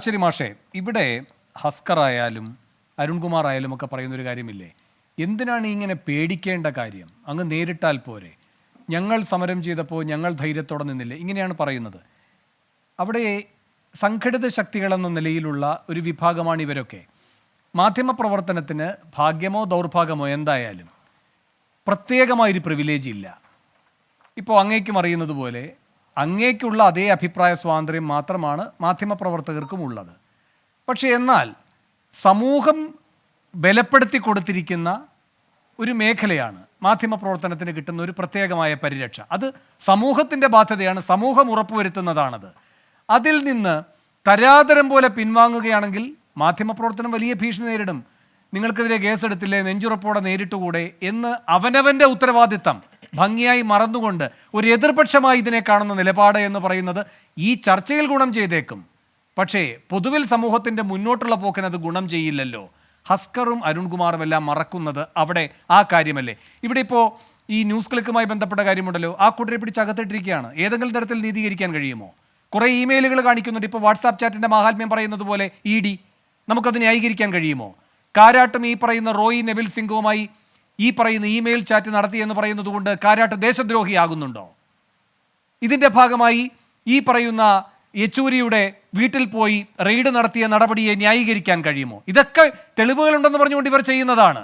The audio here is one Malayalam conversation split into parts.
ശരി മാഷേ ഇവിടെ ഹസ്കർ ആയാലും അരുൺകുമാർ ആയാലും ഒക്കെ പറയുന്ന ഒരു കാര്യമില്ലേ? എന്തിനാണ് ഇങ്ങനെ പേടിക്കേണ്ട കാര്യം? അങ്ങ് നേരിട്ടാൽ പോരെ. ഞങ്ങൾ സമരം ചെയ്തപ്പോൾ ഞങ്ങൾ ധൈര്യത്തോടെ നിന്നില്ലേ? ഇങ്ങനെയാണ് പറയുന്നത്. അവിടെ സംഘടിത ശക്തികളെന്ന നിലയിലുള്ള ഒരു വിഭാഗമാണ് ഇവരൊക്കെ. മാധ്യമപ്രവർത്തനത്തിന് ഭാഗ്യമോ ദൗർഭാഗ്യമോ എന്തായാലും പ്രത്യേകമായൊരു പ്രിവിലേജ് ഇല്ല. ഇപ്പോൾ അങ്ങേക്കും അറിയുന്നത് പോലെ അങ്ങേക്കുള്ള അതേ അഭിപ്രായ സ്വാതന്ത്ര്യം മാത്രമാണ് മാധ്യമപ്രവർത്തകർക്കും ഉള്ളത് പക്ഷേ എന്നാൽ സമൂഹം ബലപ്പെടുത്തി കൊടുത്തിരിക്കുന്ന ഒരു മേഖലയാണ് മാധ്യമപ്രവർത്തനത്തിന് കിട്ടുന്ന ഒരു പ്രത്യേകമായ പരിരക്ഷ. അത് സമൂഹത്തിന്റെ ബാധ്യതയാണ് സമൂഹം ഉറപ്പുവരുത്തുന്നതാണത്. അതിൽ നിന്ന് തരാതരം പോലെ പിൻവാങ്ങുകയാണെങ്കിൽ മാധ്യമപ്രവർത്തനം വലിയ ഭീഷണി നേരിടും. നിങ്ങൾക്കെതിരെ കേസെടുത്തില്ലേ നെഞ്ചുറപ്പോടെ നേരിട്ടുകൂടെ എന്ന് അവനവന്റെ ഉത്തരവാദിത്തം ഭംഗിയായി മറന്നുകൊണ്ട് ഒരു എതിർപക്ഷമായി ഇതിനെ കാണുന്ന നിലപാട് എന്ന് പറയുന്നത് ഈ ചർച്ചയിൽ ഗുണം ചെയ്തേക്കും. പക്ഷേ പൊതുവിൽ സമൂഹത്തിന്റെ മുന്നോട്ടുള്ള പോക്കിന് അത് ഗുണം ചെയ്യില്ലല്ലോ. ഹസ്കറും അരുൺകുമാറും എല്ലാം മറക്കുന്നത് അവിടെ ആ കാര്യമല്ലേ. ഇവിടെ ഇപ്പോൾ ഈ ന്യൂസ് ക്ലിക്കുമായി ബന്ധപ്പെട്ട കാര്യമുണ്ടല്ലോ. ആ കൂട്ടരെ പിടിച്ച് അകത്തിട്ടിരിക്കുകയാണ്. ഏതെങ്കിലും തരത്തിൽ നീതീകരിക്കാൻ കഴിയുമോ? കുറേ ഇമെയിലുകൾ കാണിക്കുന്നുണ്ട്. ഇപ്പോൾ വാട്സാപ്പ് ചാറ്റിന്റെ മാഹാത്മ്യം പറയുന്നത് പോലെ ഇ ഡി നമുക്കത് ന്യായീകരിക്കാൻ കഴിയുമോ? കാരാട്ടും ഈ പറയുന്ന റോയി നെവിൽ സിംഗുവുമായി ഈ പറയുന്ന ഇമെയിൽ ചാറ്റ് നടത്തിയെന്ന് പറയുന്നത് കൊണ്ട് കാരാട്ട് ദേശദ്രോഹിയാകുന്നുണ്ടോ? ഇതിന്റെ ഭാഗമായി ഈ പറയുന്ന യെച്ചൂരിയുടെ വീട്ടിൽ പോയി റെയ്ഡ് നടത്തിയ നടപടിയെ ന്യായീകരിക്കാൻ കഴിയുമോ? ഇതൊക്കെ തെളിവുകളുണ്ടെന്ന് പറഞ്ഞുകൊണ്ട് ഇവർ ചെയ്യുന്നതാണ്.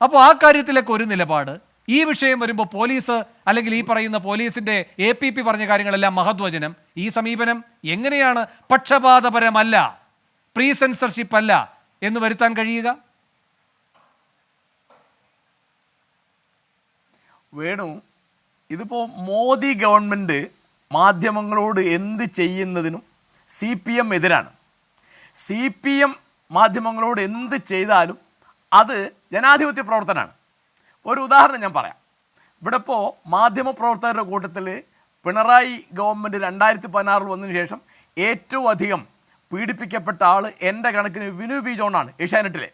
അപ്പോൾ ആ കാര്യത്തിലൊക്കെ ഒരു നിലപാട്. ഈ വിഷയം വരുമ്പോൾ പോലീസ് അല്ലെങ്കിൽ ഈ പറയുന്ന പോലീസിന്റെ എ പി പി പറഞ്ഞ കാര്യങ്ങളെല്ലാം മഹത്വചനം ഈ സമീപനം എങ്ങനെയാണ് പക്ഷപാതപരമല്ല പ്രീ സെൻസർഷിപ്പ് അല്ല എന്ന് വരുത്താൻ കഴിയുക? വേണു. ഇതിപ്പോൾ മോദി ഗവൺമെന്റ് മാധ്യമങ്ങളോട് എന്ത് ചെയ്യുന്നതിനും സി പി എം എതിരാണ്. സി പി എം മാധ്യമങ്ങളോട് എന്ത് ചെയ്താലും അത് ജനാധിപത്യ പ്രവർത്തനമാണ്. ഒരു ഉദാഹരണം ഞാൻ പറയാം. ഇവിടെ ഇപ്പോൾ മാധ്യമപ്രവർത്തകരുടെ കൂട്ടത്തിൽ പിണറായി ഗവൺമെന്റ് രണ്ടായിരത്തി പതിനാറിൽ വന്നതിന് ശേഷം ഏറ്റവും അധികം പീഡിപ്പിക്കപ്പെട്ട ആൾ എന്റെ കണക്കിന് വിനു ബി ജോണാണ് ഏഷ്യാനെറ്റിലെ.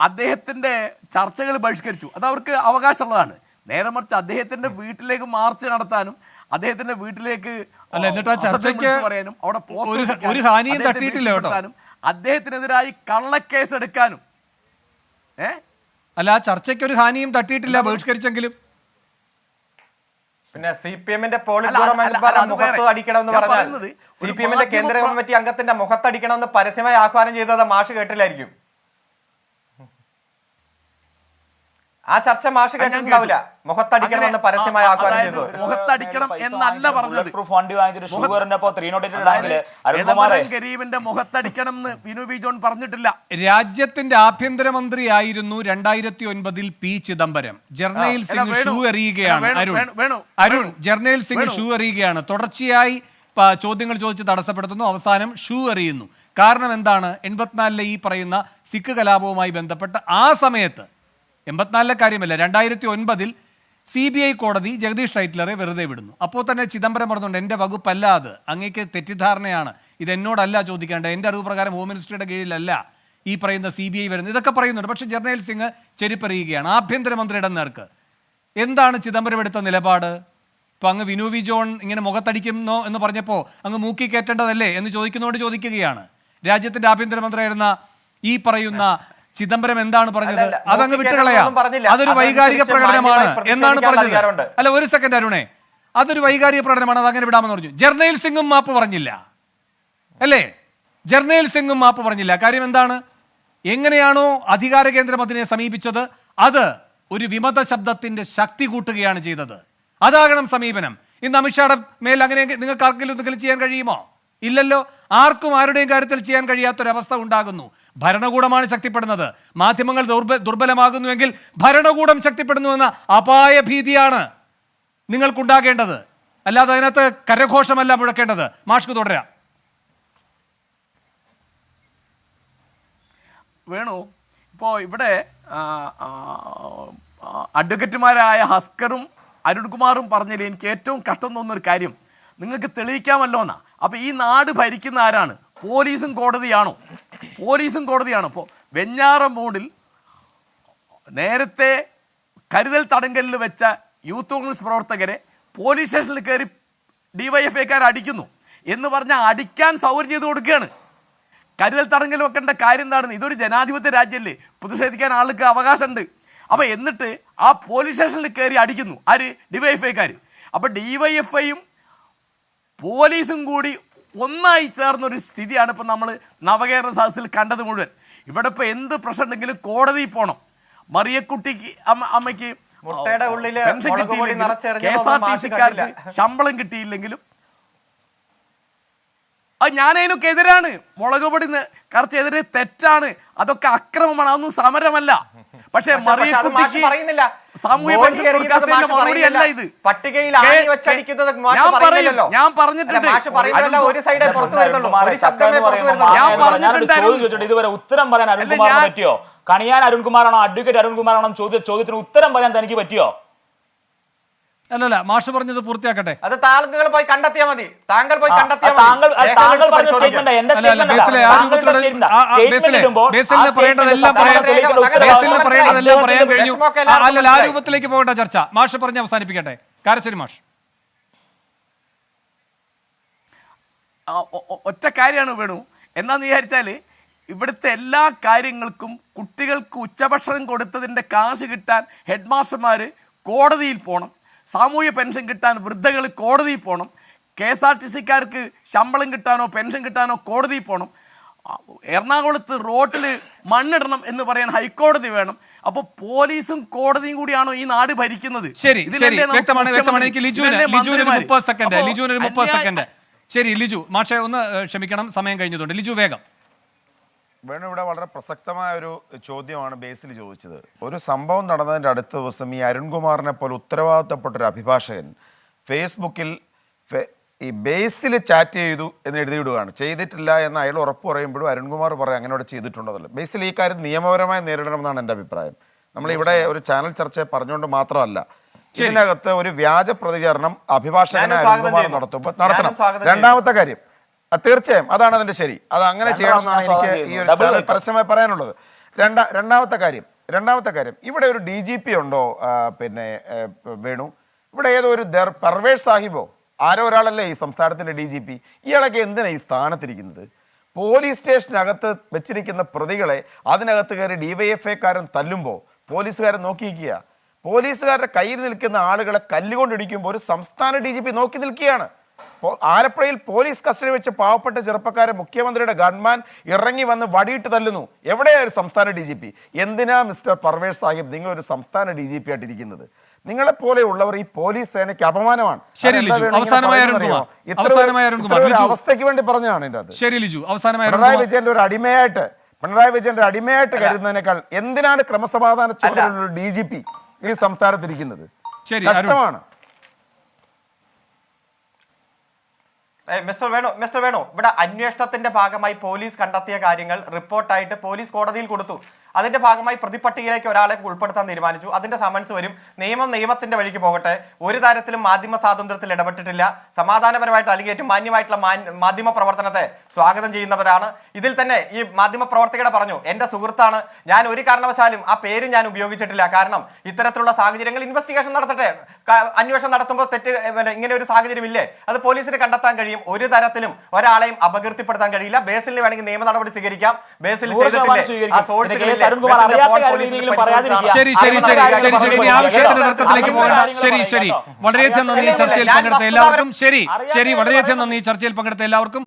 അദ്ദേഹത്തിന്റെ ചർച്ചകൾ ബഹിഷ്കരിച്ചു. അത് അവർക്ക് അവകാശമുള്ളതാണ്. നേരെ മറിച്ച് അദ്ദേഹത്തിന്റെ വീട്ടിലേക്ക് മാർച്ച് നടത്താനും അദ്ദേഹത്തിന്റെ വീട്ടിലേക്ക് അല്ല, എന്നിട്ട് ആ ചർച്ചയ്ക്ക് വിളിച്ചു പറയാനും അവിടെ ഒരു- ഹാനിയും തട്ടിയിട്ടില്ല കേട്ടോ. അദ്ദേഹത്തിനെതിരായി കള്ളക്കേസ് എടുക്കാനും ഏ? അല്ല ആ ചർച്ചയ്ക്ക് ഒരു ഹാനിയും തട്ടിയിട്ടില്ല ബഹിഷ്കരിച്ചെങ്കിലും. പിന്നെ സി പി എമ്മിന്റെ പോളിറ്റ് ബ്യൂറോ മെമ്പർ മുഖത്ത് അടിക്കണമെന്ന് പറഞ്ഞാൽ പറയുന്നത് സി പി എമ്മിന്റെ കേന്ദ്ര കമ്മിറ്റി അംഗത്തിന്റെ മുഖത്തടിക്കണമെന്ന് പരസ്യമായി ആഹ്വാനം ചെയ്തത് മാഷ് കേട്ടില്ലായിരിക്കും. ആ ചർച്ച മാഷ് കേട്ടിട്ടുണ്ടാവില്ല. മുഖത്തടിക്കണമെന്ന് പരസ്യമായി ആഹ്വാനം മുഖത്തടിക്കണം എന്നല്ല പറഞ്ഞത്. വാങ്ങിച്ചിട്ട് ഷുഗറിന്റെ ത്രീ കരീമിന്റെ മുഖത്തടിക്കണം എന്ന് വിനു വി ജോൺ പറഞ്ഞിട്ടില്ല. രാജ്യത്തിന്റെ ആഭ്യന്തരമന്ത്രിയായിരുന്നു രണ്ടായിരത്തി ഒൻപതിൽ പി ചിദംബരം. ജർണയിൽ സിംഗ് ഷൂ എറിയുകയാണ്. അരുൺ. അരുൺ ജർണയിൽ സിംഗ്. ഷൂ എറിയുകയാണ്. തുടർച്ചയായി ചോദ്യങ്ങൾ ചോദിച്ച് തടസ്സപ്പെടുത്തുന്നു. അവസാനം ഷൂ എറിയുന്നു. കാരണം എന്താണ്? എൺപത്തിനാലിലെ ഈ പറയുന്ന സിഖ് കലാപവുമായി ബന്ധപ്പെട്ട് ആ സമയത്ത് എൺപത്തിനാലിലെ കാര്യമല്ല രണ്ടായിരത്തി ഒൻപതിൽ സി ബി ഐ കോടതി ജഗദീഷ് ടൈറ്റ്ലറെ വെറുതെ വിടുന്നു. അപ്പോൾ തന്നെ ചിദംബരം പറഞ്ഞുകൊണ്ട് എന്റെ വകുപ്പല്ല അത് അങ്ങേക്ക് തെറ്റിദ്ധാരണയാണ്. ഇത് എന്നോടല്ല ചോദിക്കേണ്ടത്. എന്റെ അറിവ് പ്രകാരം ഹോം മിനിസ്ട്രിയുടെ കീഴിലല്ല ഈ പറയുന്ന സി ബി ഐ വരുന്നത്. ഇതൊക്കെ പറയുന്നുണ്ട്. പക്ഷേ ജർണേൽ സിംഗ് ചെരിപ്പറിയുകയാണ്. ആഭ്യന്തരമന്ത്രിയുടെ നേർക്ക്. എന്താണ് ചിദംബരം എടുത്ത നിലപാട്? ഇപ്പോൾ അങ്ങ് വിനു വി ജോൺ ഇങ്ങനെ മുഖത്തടിക്കുന്നോ എന്ന് പറഞ്ഞപ്പോൾ അങ്ങ് മൂക്കി കയറ്റേണ്ടതല്ലേ എന്ന് ചോദിക്കുന്നതുകൊണ്ട് ചോദിക്കുകയാണ്. രാജ്യത്തിന്റെ ആഭ്യന്തരമന്ത്രിയായിരുന്ന ഈ പറയുന്ന ചിദംബരം എന്താണ് പറഞ്ഞത്? അതങ്ങ് വിട്ടുകളയാ. അതൊരു വൈകാരിക പ്രകടനമാണ്. എന്നാണ് പറഞ്ഞത്? അല്ല ഒരു സെക്കൻഡ് അരുണേ. അതൊരു വൈകാരിക പ്രകടനമാണ് അത് അങ്ങനെ വിടാമെന്ന് പറഞ്ഞു. ജർണയിൽ സിംഗും മാപ്പ് പറഞ്ഞില്ല. അല്ലേ? ജർണയിൽ സിംഗും മാപ്പ് പറഞ്ഞില്ല. കാര്യം എന്താണ്? എങ്ങനെയാണോ അധികാര കേന്ദ്രം അതിനെ സമീപിച്ചത്? അത് ഒരു വിമത ശബ്ദത്തിന്റെ ശക്തി കൂട്ടുകയാണ് ചെയ്തത്. അതാകണം സമീപനം. ഇന്ന് അമിത്ഷായുടെ മേൽ അങ്ങനെ നിങ്ങൾക്ക് ആർക്കെങ്കിലും എന്തെങ്കിലും ചെയ്യാൻ കഴിയുമോ? ഇല്ലല്ലോ. ആർക്കും ആരുടെയും കാര്യത്തിൽ ചെയ്യാൻ കഴിയാത്തൊരവസ്ഥ ഉണ്ടാകുന്നു. ഭരണകൂടമാണ് ശക്തിപ്പെടുന്നത്. മാധ്യമങ്ങൾ ദുർബ ദുർബലമാകുന്നുവെങ്കിൽ ഭരണകൂടം ശക്തിപ്പെടുന്നു എന്ന അപായ ഭീതിയാണ് നിങ്ങൾക്കുണ്ടാകേണ്ടത്. അല്ലാതെ അതിനകത്ത് കരഘോഷമല്ല മുഴക്കേണ്ടത്. മാഷ്ക്ക് തുടരാം. വേണു ഇപ്പോൾ ഇവിടെ അഡ്വക്കേറ്റുമാരായ ഹസ്കറും അരുൺകുമാറും പറഞ്ഞതിൽ എനിക്ക് ഏറ്റവും കഷ്ടം തോന്നുന്ന ഒരു കാര്യം. നിങ്ങൾക്ക് തെളിയിക്കാമല്ലോ എന്നാ അപ്പോൾ ഈ നാട് ഭരിക്കുന്ന ആരാണ്? പോലീസും കോടതിയാണോ? പോലീസും കോടതിയാണോ? അപ്പോൾ വെഞ്ഞാറമൂടിൽ നേരത്തെ കരുതൽ തടങ്കലിൽ വെച്ച യൂത്ത് കോൺഗ്രസ് പ്രവർത്തകരെ പോലീസ് സ്റ്റേഷനിൽ കയറി ഡിവൈഎഫ്ഐക്കാർ അടിക്കുന്നു എന്ന് പറഞ്ഞാൽ അടിക്കാൻ സൗകര്യം ചെയ്ത് കൊടുക്കുകയാണ്. കരുതൽ തടങ്കൽ വെക്കേണ്ട കാര്യം എന്താണ് ഇതൊരു ജനാധിപത്യ രാജ്യമല്ലേ പ്രതിഷേധിക്കാൻ ആൾക്ക് അവകാശമുണ്ട്. അപ്പോൾ എന്നിട്ട് ആ പോലീസ് സ്റ്റേഷനിൽ കയറി അടിക്കുന്നു. ആര്? ഡിവൈഎഫ്ഐക്കാർ അപ്പോൾ ഡിവൈഎഫ്ഐയും പോലീസും കൂടി ഒന്നായി ചേർന്നൊരു സ്ഥിതിയാണ് ഇപ്പം നമ്മൾ നവകേരള സദസ്സിൽ കണ്ടത് മുഴുവൻ. ഇവിടെ ഇപ്പോൾ എന്ത് പ്രശ്നം ഉണ്ടെങ്കിലും കോടതിയിൽ പോകണം മറിയക്കുട്ടിക്ക് അമ്മ അമ്മയ്ക്ക് പെൻഷൻ കിട്ടിയില്ലെങ്കിലും കെ എസ് ആർ ടി സിക്കാർക്ക് ശമ്പളം കിട്ടിയില്ലെങ്കിലും അത് ഞാനതിനൊക്കെ എതിരാണ് മുളക് പൊടി കറച്ചെതിരെ തെറ്റാണ്. അതൊക്കെ അക്രമമാണ്. അതൊന്നും സമരമല്ല. പക്ഷേ മറിയക്കുട്ടിക്ക് പറയുന്നില്ല. സാമൂഹ്യ പെൻഷൻ കൊടുക്കാത്തതിന്റെ മറുപടി അല്ല ഇത്. പട്ടികയിൽ ഞാൻ പറയും ഞാൻ പറഞ്ഞിട്ടുണ്ട്. ഒരു സൈഡേ പുറത്തു വരുന്നുള്ളൂ. ഞാൻ മാങ്ങ പറഞ്ഞിട്ടുണ്ട് ഞാനൊരു ചോദ്യം അരുൺ. ചോദിച്ചിട്ട്? ഇതുവരെ ഉത്തരം പറയാൻ അരുൺകുമാറിന് പറ്റിയോ? കണിയാൻ അരുൺകുമാറാണോ അഡ്വക്കേറ്റ് അരുൺകുമാറാണോ ചോദ്യ ചോദ്യത്തിന് ഉത്തരം പറയാൻ തനിക്ക് പറ്റിയോ? അല്ലല്ല മാഷ് പറഞ്ഞത് പൂർത്തിയാക്കട്ടെ. അത് താങ്കൾ പോയി കണ്ടെത്തിയാൽ മതി. താങ്കൾ പോയി കണ്ടെത്തിയാൽ പറയേണ്ടതെല്ലാം പറയാൻ- കഴിഞ്ഞു. അല്ലല്ല ആ രൂപത്തിലേക്ക് പോകട്ടെ ചർച്ച. മാഷ് പറഞ്ഞ് അവസാനിപ്പിക്കട്ടെ. കാരശ്ശേരി മാഷ്. ഒറ്റ കാര്യമാണ് വേണു. എന്താന്ന് വിചാരിച്ചാൽ ഇവിടുത്തെ എല്ലാ കാര്യങ്ങൾക്കും കുട്ടികൾക്ക് ഉച്ചഭക്ഷണം കൊടുത്തതിന്റെ കാശ് കിട്ടാൻ ഹെഡ് മാസ്റ്റർമാർ കോടതിയിൽ പോകണം സാമൂഹ്യ പെൻഷൻ കിട്ടാൻ വൃദ്ധകൾ കോടതിയിൽ പോകണം കെ എസ് ആർ ടി സിക്കാർക്ക് ശമ്പളം കിട്ടാനോ പെൻഷൻ കിട്ടാനോ കോടതിയിൽ പോകണം എറണാകുളത്ത് റോട്ടിൽ മണ്ണിടണം എന്ന് പറയാൻ ഹൈക്കോടതി വേണം. അപ്പൊ പോലീസും കോടതിയും കൂടിയാണോ ഈ നാട് ഭരിക്കുന്നത്? ശരി ശരി. വ്യക്തമാണ് വ്യക്തമാണ്. എനിക്ക് ലിജുവിന് ലിജുവിന് മുപ്പത് സെക്കൻഡ് ലിജുവിന് മുപ്പത് സെക്കൻഡ്. ശരി ലിജു മാഷെ ഒന്ന് ക്ഷമിക്കണം സമയം കഴിഞ്ഞതുകൊണ്ട് ലിജു വേഗം. വേണു ഇവിടെ വളരെ പ്രസക്തമായ ഒരു ചോദ്യമാണ് ബേസിൽ ചോദിച്ചത്. ഒരു സംഭവം നടന്നതിന്റെ അടുത്ത ദിവസം ഈ അരുൺകുമാറിനെ പോലെ ഉത്തരവാദിത്തപ്പെട്ട ഒരു അഭിഭാഷകൻ ഫേസ്ബുക്കിൽ ഈ ബേസിൽ ചാറ്റ് ചെയ്തു എന്ന് എഴുതി വിടുകയാണ് ചെയ്തിട്ടില്ല എന്ന് അയാൾ ഉറപ്പ് പറയുമ്പോഴും അരുൺകുമാർ പറയും അങ്ങനെ ഇവിടെ ചെയ്തിട്ടുണ്ടതല്ല ബേസിൽ ഈ കാര്യം നിയമപരമായി നേരിടണമെന്നാണ് എന്റെ അഭിപ്രായം. നമ്മൾ ഇവിടെ ഒരു ചാനൽ ചർച്ച പറഞ്ഞുകൊണ്ട് മാത്രമല്ല ഇതിനകത്ത് ഒരു വ്യാജ പ്രതികരണം അഭിഭാഷകനായ സ്വാഗതം അരുൺകുമാർ. നടത്തുമ്പോൾ നടത്തണം. രണ്ടാമത്തെ കാര്യം തീർച്ചയായും. അതാണ് അതിന്റെ ശരി. അത് അങ്ങനെ ചെയ്യണമെന്നാണ് എനിക്ക് ഈ ഒരു ചാനൽ പരസ്യമായി പറയാനുള്ളത്. രണ്ടാ രണ്ടാമത്തെ കാര്യം രണ്ടാമത്തെ കാര്യം ഇവിടെ ഒരു ഡി ജി പി ഉണ്ടോ? പിന്നെ വേണു. ഇവിടെ ഏതോ ഒരു ദർ പർവേഷ് സാഹിബോ? ആരോ ഒരാളല്ലേ ഈ സംസ്ഥാനത്തിന്റെ ഡി ജി പി? ഇയാളൊക്കെ എന്തിനാ ഈ സ്ഥാനത്തിരിക്കുന്നത്? പോലീസ് സ്റ്റേഷനകത്ത് വെച്ചിരിക്കുന്ന പ്രതികളെ അതിനകത്ത് കയറി ഡിവൈഎഫ്ഐക്കാരൻ തല്ലുമ്പോൾ പോലീസുകാരൻ നോക്കിയിരിക്കുക പോലീസുകാരുടെ കയ്യിൽ നിൽക്കുന്ന ആളുകളെ കല്ലുകൊണ്ടിടിക്കുമ്പോൾ ഒരു സംസ്ഥാന ഡി ജി പി നോക്കി നിൽക്കുകയാണ്. ആലപ്പുഴയിൽ പോലീസ് കസ്റ്റഡി വെച്ച് പാവപ്പെട്ട ചെറുപ്പക്കാരെ മുഖ്യമന്ത്രിയുടെ ഗൺമാൻ ഇറങ്ങി വന്ന് വടിയിട്ട് തല്ലുന്നു. എവിടെയാ ഒരു സംസ്ഥാന ഡി ജി പി? എന്തിനാ മിസ്റ്റർ പർവേഷ് സാഹിബ് നിങ്ങൾ ഒരു സംസ്ഥാന ഡി ജി പി ആയിട്ടിരിക്കുന്നത് നിങ്ങളെ പോലെയുള്ളവർ ഈ പോലീസ് സേനയ്ക്ക് അപമാനമാണ്. അവസ്ഥയ്ക്ക് വേണ്ടി പറഞ്ഞതാണ് എന്റെ അത് പിണറായി വിജയന്റെ ഒരു അടിമയായിട്ട് പിണറായി വിജയന്റെ അടിമയായിട്ട് കരുതുന്നതിനേക്കാൾ എന്തിനാണ് ക്രമസമാധാന ഒരു ഡി ജി പി ഈ സംസ്ഥാനത്തിരിക്കുന്നത് കഷ്ടമാണ്. മിസ്റ്റർ വേണു മിസ്റ്റർ വേണു ഇവിടെ അന്വേഷണത്തിന്റെ ഭാഗമായി പോലീസ് കണ്ടെത്തിയ കാര്യങ്ങൾ റിപ്പോർട്ടായിട്ട് പോലീസ് കോടതിയിൽ കൊടുത്തു. അതിന്റെ ഭാഗമായി പ്രതിപട്ടികയിലേക്ക് ഒരാളെ ഉൾപ്പെടുത്താൻ തീരുമാനിച്ചു. അതിന്റെ സമൻസ് വരും. നിയമം നിയമത്തിന്റെ വഴിക്ക് പോകട്ടെ. ഒരു തരത്തിലും മാധ്യമ സ്വാതന്ത്ര്യത്തിൽ ഇടപെട്ടിട്ടില്ല. സമാധാനപരമായിട്ട് അല്ലെങ്കിൽ ഏറ്റവും മാന്യമായിട്ടുള്ള മാന്യ- മാധ്യമ പ്രവർത്തനത്തെ സ്വാഗതം ചെയ്യുന്നവരാണ്. ഇതിൽ തന്നെ ഈ മാധ്യമ പ്രവർത്തകരെ പറഞ്ഞു എന്റെ സുഹൃത്താണ്. ഞാൻ ഒരു കാരണവശാലും ആ പേര് ഞാൻ ഉപയോഗിച്ചിട്ടില്ല. കാരണം ഇത്തരത്തിലുള്ള സാഹചര്യങ്ങൾ ഇൻവെസ്റ്റിഗേഷൻ നടത്തട്ടെ. അന്വേഷണം നടത്തുമ്പോൾ തെറ്റ് ഇങ്ങനെ ഒരു സാഹചര്യം ഇല്ലേ അത് പോലീസിന് കണ്ടെത്താൻ കഴിയും. ഒരു തരത്തിലും ഒരാളെയും അപകീർത്തിപ്പെടുത്താൻ കഴിയില്ല. ബേസിൽ വേണമെങ്കിൽ നിയമ നടപടി സ്വീകരിക്കാം. ബേസിൽ ചെയ്തിട്ടില്ല? ആ സോഴ്സുകളില്ലേ? അരുൺകുമാർ അറിയാത്ത. ശരി ശരി ശരി ശരി ശരി. ഇനി ആവശ്യത്തിന് തർക്കത്തിലേക്ക് പോകണ്ട. ശരി ശരി. വളരെയധികം നന്ദി ചർച്ചയിൽ പങ്കെടുത്ത എല്ലാവർക്കും. ശരി ശരി വളരെയധികം നന്ദി ചർച്ചയിൽ പങ്കെടുത്ത എല്ലാവർക്കും.